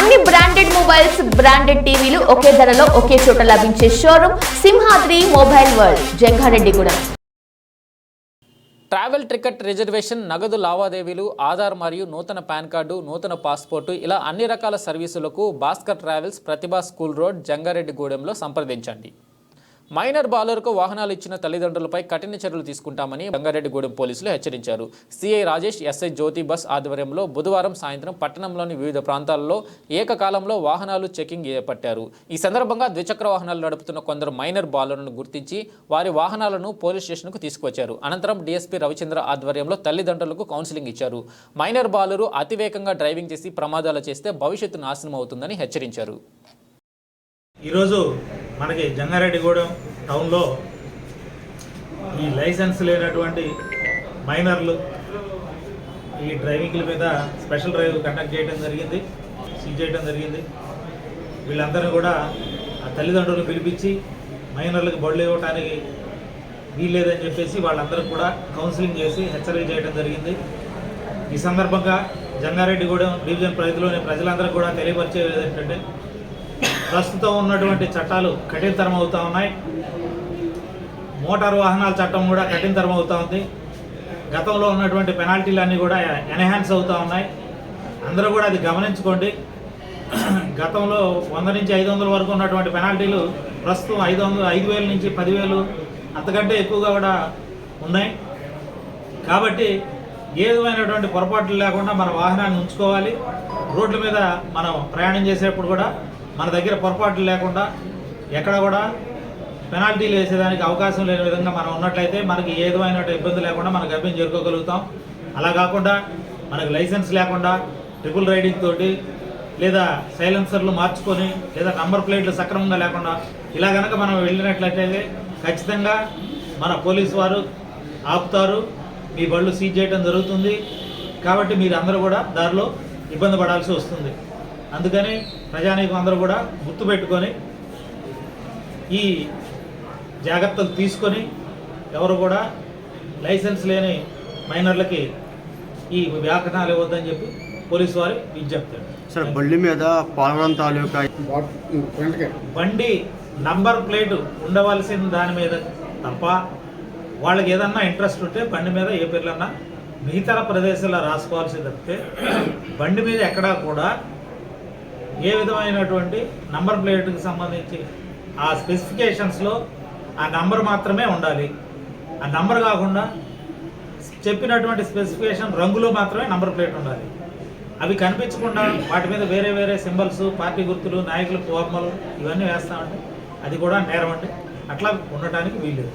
అన్ని branded mobiles branded టీవీలు ఒకే ధరలో ఒకే చోట లభించే showroom Simhadri mobile world. Jangareddygudem travel ticket reservation నగదు లావాదేవీలు ఆధార్ మరియు నూతన పాన్ కార్డు నూతన పాస్పోర్టు ఇలా అన్ని రకాల సర్వీసులకు Bhaskar travels Pratibha school road జంగారెడ్డిగూడెంలో సంప్రదించండి. మైనర్ బాలర్కు వాహనాలు ఇచ్చిన తల్లిదండ్రులపై కఠిన చర్యలు తీసుకుంటామని రంగారెడ్డిగూడెం పోలీసులు హెచ్చరించారు. సిఐ రాజేష్ ఎస్ఐ జ్యోతి బస్ ఆధ్వర్యంలో బుధవారం సాయంత్రం పట్టణంలోని వివిధ ప్రాంతాల్లో ఏకకాలంలో వాహనాలు చెకింగ్ చేపట్టారు ఈ సందర్భంగా ద్విచక్ర వాహనాలు నడుపుతున్న కొందరు మైనర్ బాలర్లను గుర్తించి వారి వాహనాలను పోలీస్ స్టేషన్కు తీసుకువచ్చారు. అనంతరం డీఎస్పీ రవిచంద్ర ఆధ్వర్యంలో తల్లిదండ్రులకు కౌన్సిలింగ్ ఇచ్చారు. మైనర్ బాలురు అతివేగంగా డ్రైవింగ్ చేసి ప్రమాదాలు చేస్తే భవిష్యత్తు నాశనం అవుతుందని హెచ్చరించారు. ఈరోజు మనకి జంగారెడ్డిగూడెం టౌన్లో ఈ లైసెన్స్ లేనటువంటి మైనర్లు ఈ డ్రైవింగ్ల మీద స్పెషల్ డ్రైవ్ కండక్ట్ చేయడం జరిగింది సీజ్ చేయడం జరిగింది. వీళ్ళందరినీ కూడా ఆ తల్లిదండ్రులను పిలిపించి మైనర్లకు బళ్ళు ఇవ్వడానికి వీల్లేదని చెప్పేసి వాళ్ళందరికీ కూడా కౌన్సిలింగ్ చేసి హెచ్చరిక చేయడం జరిగింది. ఈ సందర్భంగా జంగారెడ్డిగూడెం డివిజన్ పరిధిలోని ప్రజలందరికీ కూడా తెలియపరిచేది ఏంటంటే ప్రస్తుతం ఉన్నటువంటి చట్టాలు కఠినతరం అవుతూ ఉన్నాయి. మోటార్ వాహనాల చట్టం కూడా కఠినతరం అవుతూ ఉంది. గతంలో ఉన్నటువంటి పెనాల్టీలు అన్నీ కూడా ఎన్హాన్స్ అవుతూ ఉన్నాయి. అందరూ కూడా అది గమనించుకోండి. గతంలో వంద నుంచి ఐదు వందల వరకు ఉన్నటువంటి పెనాల్టీలు ప్రస్తుతం ఐదు వందలు ఐదు వేల నుంచి పదివేలు అంతకంటే ఎక్కువగా కూడా ఉన్నాయి. కాబట్టి ఏ విధమైనటువంటి పొరపాట్లు లేకుండా మన వాహనాన్ని ఉంచుకోవాలి. రోడ్ల మీద మనం ప్రయాణం చేసేటప్పుడు కూడా మన దగ్గర పొరపాట్లు లేకుండా ఎక్కడ కూడా పెనాల్టీలు వేసేదానికి అవకాశం లేని విధంగా మనం ఉన్నట్లయితే మనకి ఏదైనా ఇబ్బంది లేకుండా మన గమ్యం చేరుకోగలుగుతాం. అలా కాకుండా మనకు లైసెన్స్ లేకుండా ట్రిపుల్ రైడింగ్ తోటి లేదా సైలెన్సర్లు మార్చుకొని లేదా నంబర్ ప్లేట్లు సక్రమంగా లేకుండా ఇలా కనుక మనం వెళ్ళినట్లయితే ఖచ్చితంగా మన పోలీసు వారు ఆపుతారు. మీ బళ్ళు సీజ్ చేయడం జరుగుతుంది. కాబట్టి మీరు అందరూ కూడా దారిలో ఇబ్బంది పడాల్సి వస్తుంది. అందుకని ప్రజానీకం అందరూ కూడా గుర్తుపెట్టుకొని ఈ జాగ్రత్తలు తీసుకొని ఎవరు కూడా లైసెన్స్ లేని మైనర్లకి ఈ వ్యాకరణాలు ఇవ్వద్దని చెప్పి పోలీసు వారి విజ్ఞప్తి. సార్ బళ్ళి మీద పోలవరం తాలూకా బండి నంబర్ ప్లేట్ ఉండవలసిన దాని మీద తప్ప వాళ్ళకి ఏదన్నా ఇంట్రెస్ట్ ఉంటే బండి మీద ఏ పేర్లన్నా మిగతా ప్రదేశాల్లో రాసుకోవాల్సి తప్పితే బండి మీద ఎక్కడా కూడా ఏ విధమైనటువంటి నంబర్ ప్లేట్కి సంబంధించి ఆ స్పెసిఫికేషన్స్లో ఆ నంబర్ మాత్రమే ఉండాలి. ఆ నంబర్ కాకుండా చెప్పినటువంటి స్పెసిఫికేషన్ రంగులో మాత్రమే నంబర్ ప్లేట్ ఉండాలి. అవి కనిపించకుండా వాటి మీద వేరే వేరే సింబల్స్ పార్టీ గుర్తులు నాయకుల బొమ్మలు ఇవన్నీ వేస్తామంటే అది కూడా నేరం అండి. అట్లా ఉండటానికి వీల్లేదు.